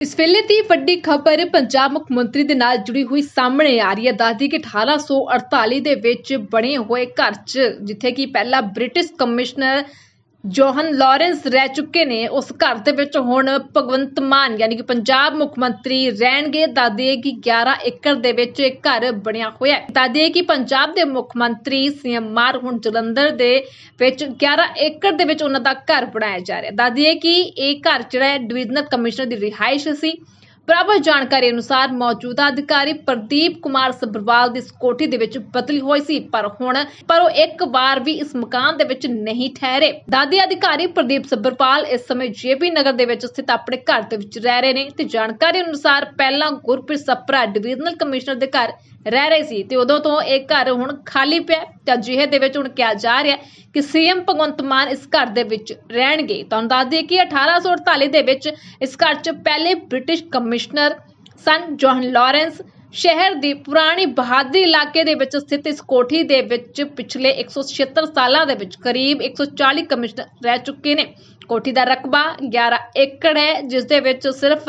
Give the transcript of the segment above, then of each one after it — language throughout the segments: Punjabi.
ਇਸ ਵੇਲੇ ਦੀ ਵੱਡੀ ਖਬਰ ਪੰਜਾਬ ਮੁੱਖ ਮੰਤਰੀ ਦੇ ਨਾਲ ਜੁੜੀ ਹੋਈ ਸਾਹਮਣੇ ਆ ਰਹੀ ਹੈ। ਦੱਸਦੀ ਕਿ 1848 ਦੇ ਵਿੱਚ ਬਣੇ ਹੋਏ ਘਰ 'ਚ, ਜਿੱਥੇ ਕਿ ਪਹਿਲਾਂ ਬ੍ਰਿਟਿਸ਼ ਕਮਿਸ਼ਨਰ ਜੋਹਨ ਲਾਰੈਂਸ ਰਹਿ ਚੁੱਕੇ ਨੇ ਉਸ ਘਰ ਦੇ ਵਿੱਚ ਹੁਣ ਭਗਵੰਤ ਮਾਨ, ਯਾਨੀ ਕਿ ਪੰਜਾਬ ਮੁੱਖ ਮੰਤਰੀ ਰਹਿਣਗੇ। ਦੱਸਦੇ ਕਿ 11 ਏਕੜ ਦੇ ਵਿੱਚ ਇੱਕ ਘਰ ਬਣਿਆ ਹੋਇਆ ਹੈ। ਦੱਸਦੇ ਕਿ ਪੰਜਾਬ ਦੇ ਮੁੱਖ ਮੰਤਰੀ ਸੀਐਮ ਮਾਰ ਹੁਣ ਜਲੰਧਰ ਦੇ ਵਿੱਚ 11 ਏਕੜ ਦੇ ਵਿੱਚ ਉਹਨਾਂ ਦਾ ਘਰ ਬਣਾਇਆ ਜਾ ਰਿਹਾ ਦੱਸਦੇ ਕਿ ਇਹ ਘਰ ਜਿਹੜਾ ਡਿਵੀਜ਼ਨਲ ਕਮਿਸ਼ਨਰ ਦੀ ਰਿਹਾਇਸ਼ ਸੀ। ਪ੍ਰਾਪਤ ਜਾਣਕਾਰੀ ਅਨੁਸਾਰ ਮੌਜੂਦਾ ਅਧਿਕਾਰੀ ਪ੍ਰਦੀਪ ਕੁਮਾਰ ਸੱਭਰਵਾਲ ਦੀ ਇਸ ਕੋਠੀ ਦੇ ਵਿੱਚ ਬਦਲੀ ਹੋਈ ਸੀ, ਪਰ ਹੁਣ, ਪਰ ਉਹ ਇੱਕ ਵਾਰ ਵੀ ਇਸ ਮਕਾਨ ਦੇ ਵਿੱਚ ਨਹੀਂ ਠਹਿਰੇ। ਦਾਦੀ ਅਧਿਕਾਰੀ ਪ੍ਰਦੀਪ ਸੱਭਰਵਾਲ ਇਸ ਸਮੇਂ ਜੇਪੀ ਨਗਰ ਦੇ ਵਿੱਚ ਸਥਿਤ ਆਪਣੇ ਘਰ ਦੇ ਵਿੱਚ ਰਹਿ ਰਹੇ ਨੇ ਤੇ ਜਾਣਕਾਰੀ ਅਨੁਸਾਰ ਪਹਿਲਾਂ ਗੁਰਪ੍ਰੀਤ ਸੱਪਰਾ ਡਿਵੀਜ਼ਨਲ ਕਮਿਸ਼ਨਰ ਦੇ ਘਰ ਰਹਿ ਰਹੇ ਸੀ ਤੇ ਉਦੋਂ ਤੋਂ ਇਹ ਘਰ ਹੁਣ ਖਾਲੀ ਪਿਆ ਤੇ ਅਜਿਹੇ ਦੇ ਵਿੱਚ ਹੁਣ ਕਿਹਾ ਜਾ ਰਿਹਾ ਕਿ ਸੀਐਮ ਭਗਵੰਤ ਮਾਨ ਇਸ ਘਰ ਦੇ ਵਿੱਚ ਰਹਿਣਗੇ। ਤੁਹਾਨੂੰ ਦੱਸ ਦਈਏ ਕਿ 1848 ਦੇ ਵਿੱਚ ਇਸ ਘਰ 'ਚ ਪਹਿਲੇ ਬ੍ਰਿਟਿਸ਼ ਕਮਿਸ਼ਨਰ ਸਨ ਜੋਹਨ ਲਾਰੈਂਸ। ਸ਼ਹਿਰ ਦੀ ਪੁਰਾਣੀ ਬਹਾਦਰੀ ਇਲਾਕੇ ਦੇ ਵਿੱਚ ਸਥਿਤ ਇਸ ਕੋਠੀ ਦੇ ਵਿੱਚ ਪਿਛਲੇ 176 ਸਾਲਾਂ ਦੇ ਵਿੱਚ ਕਰੀਬ 140 ਕਮਿਸ਼ਨਰ ਰਹਿ ਚੁੱਕੇ ਨੇ। ਕੋਠੀ ਦਾ ਰਕਬਾ 11 ਏਕੜ ਹੈ, ਜਿਸ ਦੇ ਵਿੱਚ ਸਿਰਫ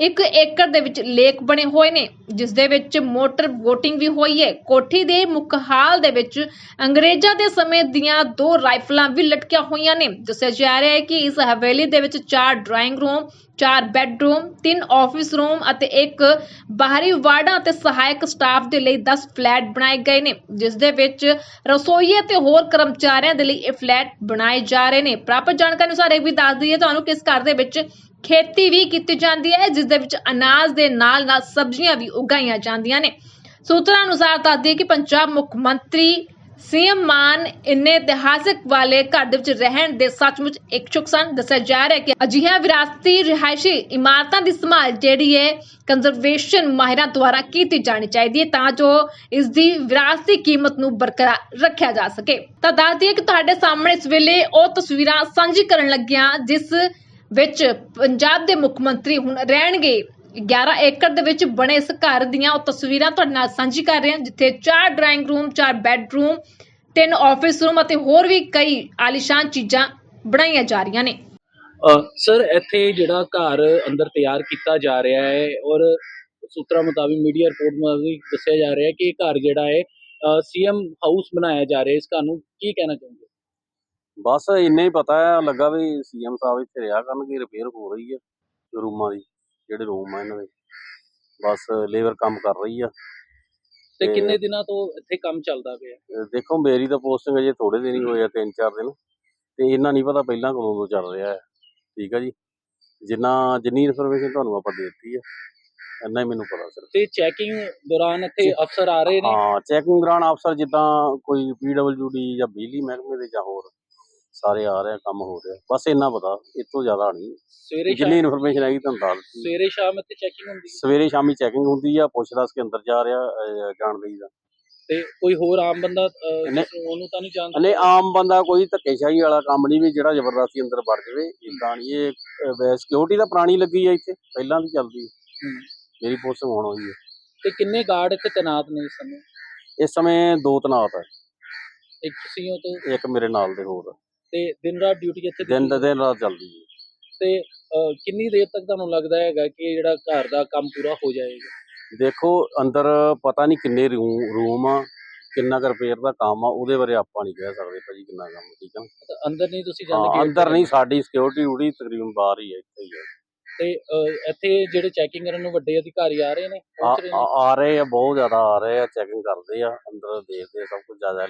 1 ਏਕੜ ਦੇ ਵਿੱਚ ਲੇਕ ਬਣੇ ਹੋਏ ਨੇ, ਜਿਸ ਦੇ ਵਿੱਚ ਮੋਟਰ VOTING ਵੀ ਹੋਈ ਹੈ। ਕੋਠੀ ਦੇ ਮੁੱਖ ਦੇ ਵਿੱਚ ਅੰਗਰੇਜ਼ਾਂ ਦੇ ਸਮੇਂ ਦੀਆਂ ਦੋ ਰਾਈਫਲਾਂ ਵੀ ਲਟਕੀਆਂ ਹੋਈਆਂ ਨੇ। ਦੱਸਿਆ ਜਾ ਰਿਹਾ ਹੈ ਕਿ ਇਸ ਹਵੇਲੀ ਦੇ ਵਿੱਚ ਚਾਰ ਡਰਾਇੰਗ ਰੂਮ, ਚਾਰ ਬੈੱਡਰੂਮ, ਤਿੰਨ ਆਫਿਸ ਰੂਮ ਅਤੇ ਇੱਕ ਬਾਹਰੀ ਵਾਰਡਾਂ ਅਤੇ ਸਹਾਇਕ ਸਟਾਫ ਦੇ ਲਈ 10 ਫਲੈਟ ਬਣਾਏ ਗਏ ਨੇ, ਜਿਸ ਦੇ ਵਿੱਚ ਰਸੋਈਏ ਤੇ ਹੋਰ ਕਰਮਚਾਰੀਆਂ ਦੇ ਲਈ ਇਹ ਫਲੈਟ ਬਣਾਏ ਜਾ ਰਹੇ ਨੇ। ਪ੍ਰਾਪਤ ਜਾਣਕਾਰੀ ਅਨੁਸਾਰ ਇਹ ਵੀ ਦੱਸ ਦਈਏ ਤੁਹਾਨੂੰ ਕਿ ਇਸ ਘਰ ਦੇ ਵਿੱਚ ਖੇਤੀ ਵੀ ਕੀਤੀ ਜਾਂਦੀ ਹੈ ਜਿਸ ਦੇ ਵਿੱਚ ਅਨਾਜ ਦੇ ਨਾਲ ਨਾਲ ਸਬਜ਼ੀਆਂ ਵੀ ਉਗਾਈਆਂ ਜਾਂਦੀਆਂ ਨੇ। ਸੂਤਰਾਂ ਅਨੁਸਾਰ ਦੱਸਦੀ ਕਿ ਪੰਜਾਬ ਮੁੱਖ ਮੰਤਰੀ ਸੀਐਮ ਮਾਨ ਇੰਨੇ ਇਤਿਹਾਸਕ ਵਾਲੇ ਘਰ ਦੇ ਵਿੱਚ ਰਹਿਣ ਦੇ ਸੱਚਮੁੱਚ ਇਛੁਕ ਸਨ। ਦੱਸਿਆ ਜਾ ਰਿਹਾ ਕਿ ਅਜਿਹੀਆਂ ਵਿਰਾਸਤੀ ਰਿਹਾਇਸ਼ੀ ਇਮਾਰਤਾਂ ਦੀ ਸੰਭਾਲ ਜਿਹੜੀ ਹੈ ਕੰਜ਼ਰਵੇਸ਼ਨ ਮਾਹਿਰਾਂ ਦੁਆਰਾ ਕੀਤੀ ਜਾਣੀ ਚਾਹੀਦੀ ਹੈ ਤਾਂ ਜੋ ਇਸ ਦੀ ਵਿਰਾਸਤੀ ਕੀਮਤ ਨੂੰ ਬਰਕਰਾਰ ਰੱਖਿਆ ਜਾ ਸਕੇ। ਤਾਂ ਦੱਸਦੀ ਦਈਏ ਕਿ ਤੁਹਾਡੇ ਸਾਹਮਣੇ ਇਸ ਵੇਲੇ ਉਹ ਤਸਵੀਰਾਂ ਸਾਂਝੀ ਕਰਨ ਲੱਗਿਆ, ਜਿਸ ਵਿੱਚ ਪੰਜਾਬ ਦੇ ਮੁੱਖ ਮੰਤਰੀ ਹੁਣ ਰਹਿਣਗੇ। 11 ਏਕੜ ਦੇ ਵਿੱਚ ਬਣੇ ਇਸ ਘਰ ਦੀਆਂ ਉਹ ਤਸਵੀਰਾਂ ਤੁਹਾਡੇ ਨਾਲ ਸਾਂਝੀ ਕਰ ਰਹੇ ਹਾਂ, ਜਿੱਥੇ ਚਾਰ ਡਰਾਇੰਗ ਰੂਮ ਚਾਰ ਬੈੱਡਰੂਮ ਤਿੰਨ ਆਫਿਸ ਰੂਮ ਅਤੇ ਹੋਰ ਵੀ ਕਈ ਆਲੀਸ਼ਾਨ ਚੀਜ਼ਾਂ ਬਣਾਈਆਂ ਜਾ ਰਹੀਆਂ ਨੇ। ਸਰ, ਇੱਥੇ ਜਿਹੜਾ ਘਰ ਅੰਦਰ ਤਿਆਰ ਕੀਤਾ ਜਾ ਰਿਹਾ ਹੈ ਔਰ ਸੂਤਰਾਂ ਮੁਤਾਬਿਕ ਮੀਡੀਆ ਰਿਪੋਰਟ ਮੁਤਾਬਿਕ ਦੱਸਿਆ ਜਾ ਰਿਹਾ ਹੈ ਕਿ ਇਹ ਘਰ ਜਿਹੜਾ ਹੈ ਸੀਐਮ ਹਾਊਸ ਬਣਾਇਆ ਜਾ ਰਿਹਾ ਹੈ ਇਸ ਘਰ ਨੂੰ। ਕੀ ਕਹਿਣਾ ਚਾਹੁੰਦੇ ਬਸ ਇੰਨਾ ਹੀ ਪਤਾ ਹੈ ਲੱਗਾ ਵੀ ਸੀਐਮ ਸਾਹਿਬ ਇੱਥੇ ਰਿਹਾ ਕਰਨਗੇ ਰਿਪੇਅਰ ਹੋ ਰਹੀ ਹੈ ਰੂਮਾਂ ਦੀ ਜਿਹੜੇ ਰੂਮ ਆ ਇਹਨਾਂ ਦੇ। ਬਸ ਲੇਬਰ ਕੰਮ ਕਰ ਰਹੀ ਆ। ਤੇ ਕਿੰਨੇ ਦਿਨਾਂ ਤੋਂ ਇੱਥੇ ਕੰਮ ਚੱਲਦਾ ਪਿਆ? ਦੇਖੋ ਮੇਰੀ ਤਾਂ ਪੋਸਟਿੰਗ ਅਜੇ ਥੋੜੇ ਦਿਨ ਹੀ ਹੋਏ ਆ ਤਿੰਨ ਚਾਰ ਦਿਨ। ਤੇ ਇਹਨਾਂ ਨਹੀਂ ਪਤਾ ਪਹਿਲਾਂ ਕਦੋਂ ਤੋਂ ਚੱਲ ਰਿਹਾ ਹੈ। ਠੀਕ ਆ ਜੀ? ਜਿੰਨਾ ਜਿੰਨੀ ਇਨਫੋਰਮੇਸ਼ਨ ਤੁਹਾਨੂੰ ਆਪਾਂ ਦੇ ਦਿੱਤੀ ਹੈ ਇੰਨਾ ਹੀ ਮੈਨੂੰ ਪਤਾ ਸਿਰਫ। ਤੇ ਚੈਕਿੰਗ ਦੌਰਾਨ ਇੱਥੇ ਅਫਸਰ ਆ ਰਹੇ ਨੇ? ਹਾਂ ਚੈਕਿੰਗ ਦੌਰਾਨ ਅਫਸਰ ਜਿੱਦਾਂ ਕੋਈ ਪੀਡਬਲਯੂਡੀ ਜਾਂ ਬਿਜਲੀ ਮਹਿਕਮੇ ਦੇ ਜਾਂ ਹੋਰ ਸਾਰੇ ਆ ਰਹੇ ਆ ਕੰਮ ਹੋ ਰਿਹਾ। ਬਸ ਇੰਨਾ ਪਤਾ ਇਸ ਤੋਂ ਜ਼ਿਆਦਾ ਨਹੀਂ। ਸਵੇਰੇ ਜਿੰਨੀ ਸ਼ਾਮ ਇਨਫੋਰਮੇਸ਼ਨ ਹੈਗੀ ਤੁਹਾਨੂੰ ਦੱਸ ਦਿੱਤੀ ਸਵੇਰੇ ਸ਼ਾਮ ਇੱਥੇ ਚੈਕਿੰਗ ਹੁੰਦੀ ਹੈ। ਸਵੇਰੇ ਸ਼ਾਮੀ ਚੈਕਿੰਗ ਹੁੰਦੀ ਆ ਪੁੱਛ ਦੱਸ ਕੇ ਅੰਦਰ ਜਾ ਰਿਹਾ ਅਹ, ਜਾਣ ਲਈ ਦਾ। ਤੇ ਕੋਈ ਹੋਰ ਆਮ ਬੰਦਾ ਅਹ, ਨਹੀਂ। ਉਹਨੂੰ ਤਾਂ ਨਹੀਂ ਜਾਣਦਾ? ਅਨੇ ਆਮ ਬੰਦਾ ਕੋਈ ਧੱਕੇਸ਼ਾਹੀ ਵਾਲਾ ਕੰਮ ਨਹੀਂ ਵੀ ਜਿਹੜਾ ਜ਼ਬਰਦਸਤੀ ਅੰਦਰ ਵੜ ਜਾਵੇ। ਇਦਾਂ ਨਹੀਂ ਇਹ ਸਿਕਿਉਰਿਟੀ ਤਾਂ ਪੁਰਾਣੀ ਲੱਗੀ ਆ ਇੱਥੇ ਪਹਿਲਾਂ ਵੀ ਚੱਲਦੀ ਹੂੰ। ਮੇਰੀ ਪੋਸਟਿੰਗ ਹੋਣ ਹੋਈ ਹੈ ਤੇ ਕਿੰਨੇ ਗਾਰਡ ਇੱਥੇ ਤੈਨਾਤ ਨੇ ਇਸ ਸਮੇਂ? ਇਸ ਸਮੇਂ ਦੋ ਤਨਾਤ ਹੈ ਇੱਕ ਤੁਸੀਂ ਹੋ ਤੇ? ਇੱਕ ਮੇਰੇ ਨਾਲ ਦੇ ਹੋਰ ਤੇ ਦਿਨ ਰਾਤ ਡਿਊਟੀ ਇੱਥੇ ਦਿਨ ਦਿੱਤੀ ਦਿਨ ਰਾਤ ਚੱਲਦੀ ਹੈ। ਤੇ ਅਹ, ਕਿੰਨੀ ਦੇਰ ਤੱਕ ਤੁਹਾਨੂੰ ਲੱਗਦਾ ਹੈਗਾ ਕਿ ਜਿਹੜਾ ਘਰ ਦਾ ਕੰਮ ਪੂਰਾ ਹੋ ਜਾਏਗਾ? ਦੇਖੋ ਅੰਦਰ ਪਤਾ ਨਹੀਂ ਕਿੰਨੇ ਰੂਮ ਆ ਕਿੰਨਾ ਕੁ ਰਿਪੇਅਰ ਦਾ ਕੰਮ ਆ ਉਹਦੇ ਬਾਰੇ ਆਪਾਂ ਨਹੀਂ ਕਹਿ ਸਕਦੇ ਭਾਜੀ ਕਿੰਨਾ ਕੰਮ ਠੀਕ ਆ ਅੰਦਰ ਨਹੀਂ ਤੁਸੀਂ ਜਾਂਦੇ ਹਾਂ gate ਅੰਦਰ ਨਹੀਂ ਸਾਡੀ ਸਿਕਿਉਰਿਟੀ ਉੜੀ ਤਕਰੀਬਨ ਬਾਹਰ ਹੀ ਹੈ ਇੱਥੇ ਹੀ ਹੈ ਤੇ ਅਹ, ਇੱਥੇ ਜਿਹੜੇ ਚੈਕਿੰਗ ਕਰਨ ਨੂੰ ਵੱਡੇ ਅਧਿਕਾਰੀ ਆ ਰਹੇ ਨੇ? ਆ ਪਹੁੰਚ ਰਹੇ ਨੇ? ਆ- ਆ ਰਹੇ ਆ ਬਹੁਤ ਜ਼ਿਆਦਾ ਆ ਰਹੇ ਆ ਚੈਕਿੰਗ ਕਰਦੇ ਆ ਅੰਦਰ ਦੇਖਦੇ ਆ ਸਭ ਕੁਝ ਜ਼ਿਆਦਾ